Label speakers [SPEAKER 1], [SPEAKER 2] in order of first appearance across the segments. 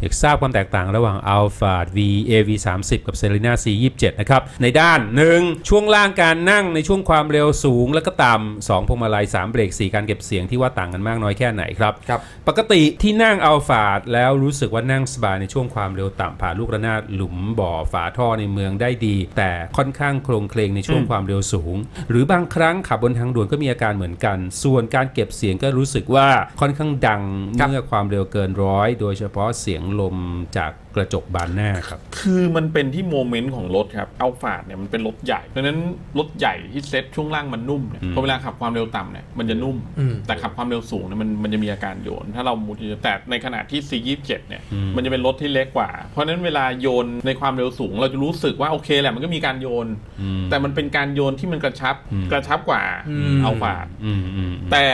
[SPEAKER 1] อยากทราบความแตกต่างระหว่าง Alpha V AV 3 0กับ Selina C 27นะครับ ในด้าน 1. ช่วงล่างการนั่งในช่วงความเร็วสูงแล้วก็ต่ำ2พวงมาลัย 3 เบรก 4 การเก็บเสียงที่ว่าต่างกันมากน้อยแค่ไหนครับ
[SPEAKER 2] ครับ
[SPEAKER 1] ปกติที่นั่ง Alpha แล้วรู้สึกว่านั่งสบายในช่วงความเร็วต่ำผ่านลูกระนาดหลุมบ่อฝาท่อในเมืองได้ดี แต่ค่อนข้างโครงเคลงในช่วงความเร็วสูง หรือบางครั้งขับบนทางด่วนก็มีอาการเหมือนกัน ส่วนการเก็บเสียงก็รู้สึกว่าค่อนข้างดัง
[SPEAKER 2] ครับ
[SPEAKER 1] เมื่อความเร็วเกินร้อยโดยเฉพาะเสียงลมจากกระจกบานหน้าครับ
[SPEAKER 3] คือมันเป็นที่โมเมนต์ของรถครับเอาฟาดเนี่ยมันเป็นรถใหญ่ดังนั้นรถใหญ่ที่เซ็ตช่วงล่างมันนุ่มเนี่ย
[SPEAKER 1] อืม
[SPEAKER 3] พอเวลาขับความเร็วต่ำเนี่ยมันจะนุ่ม
[SPEAKER 2] อืม
[SPEAKER 3] แต่ขับความเร็วสูงเนี่ยมันมันจะมีอาการโยน ถ้าเรามุดแต่ในขณะที่ C27 เนี่ย
[SPEAKER 1] อืม
[SPEAKER 3] มันจะเป็นรถที่เล็กกว่า เพราะฉะนั้นเวลาโยนในความเร็วสูง เราจะรู้สึกว่าโอเคแหละมันก็มีการโยน
[SPEAKER 1] อืม
[SPEAKER 3] แต่มันเป็นการโยนที่มันกระชับ
[SPEAKER 1] อืม
[SPEAKER 3] กระชับกว่า
[SPEAKER 2] อืม
[SPEAKER 3] เอาฟาด
[SPEAKER 1] อืมอืม
[SPEAKER 3] แต่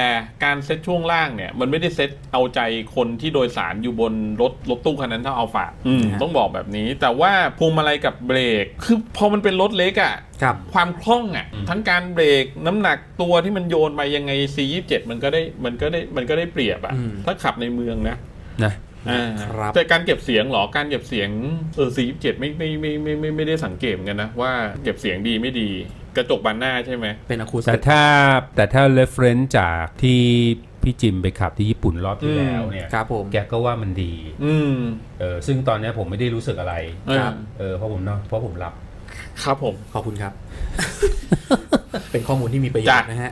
[SPEAKER 3] การเซ็ตช่วงล่างเนี่ยมันไม่ได้เซ็ตเอาใจคนที่โดยสารอยู่บนรถรถตู้คันนั้นเท่าเอาฝา
[SPEAKER 2] อืม
[SPEAKER 3] ต้องบอกแบบนี้ แต่ว่าพวงมาลัยกับเบรก คือพอมันเป็นรถเล็กอะ่ะ
[SPEAKER 2] ครับ
[SPEAKER 3] ความคล่องอะ่ะ ทั้งการเบรกน้ำหนักตัวที่มันโยนไปยังไง C27 มันก็ได้มันก็ได้มันก็ได้เปรียบ
[SPEAKER 2] อืม
[SPEAKER 3] อะ่ะถ้าขับในเมืองนะ
[SPEAKER 1] นะ
[SPEAKER 3] อ่า
[SPEAKER 2] ครับ
[SPEAKER 3] แต่การเก็บเสียงเหรอการเก็บเสียงเออ C27 ไม่ไม่ไม่ไม่ไม่ไม่ได้สังเกตเหมือนกันนะ ว่าเก็บเสียงดีไม่ดี กระจกบานหน้าใช่ไหม
[SPEAKER 2] เป็นอะคูส
[SPEAKER 1] แต่
[SPEAKER 2] ติก
[SPEAKER 1] ถ้าแต่ถ้า reference จากที่ พี่จิมไปขับที่ญี่ปุ่นรอบที่
[SPEAKER 3] อืม
[SPEAKER 1] แล้วเนี่ย
[SPEAKER 2] ครับผม
[SPEAKER 1] แกก็ว่ามันดี
[SPEAKER 3] อืม
[SPEAKER 1] เออซึ่งตอนเนี้ยผมไม่ได้รู้สึกอะไร
[SPEAKER 2] ครับ
[SPEAKER 1] เออเพราะผมเนาะเพราะผมหลับ
[SPEAKER 3] ครับผม
[SPEAKER 2] ขอบคุณครับ เป็นข้อมูลที่มีประโยชน์นะฮะ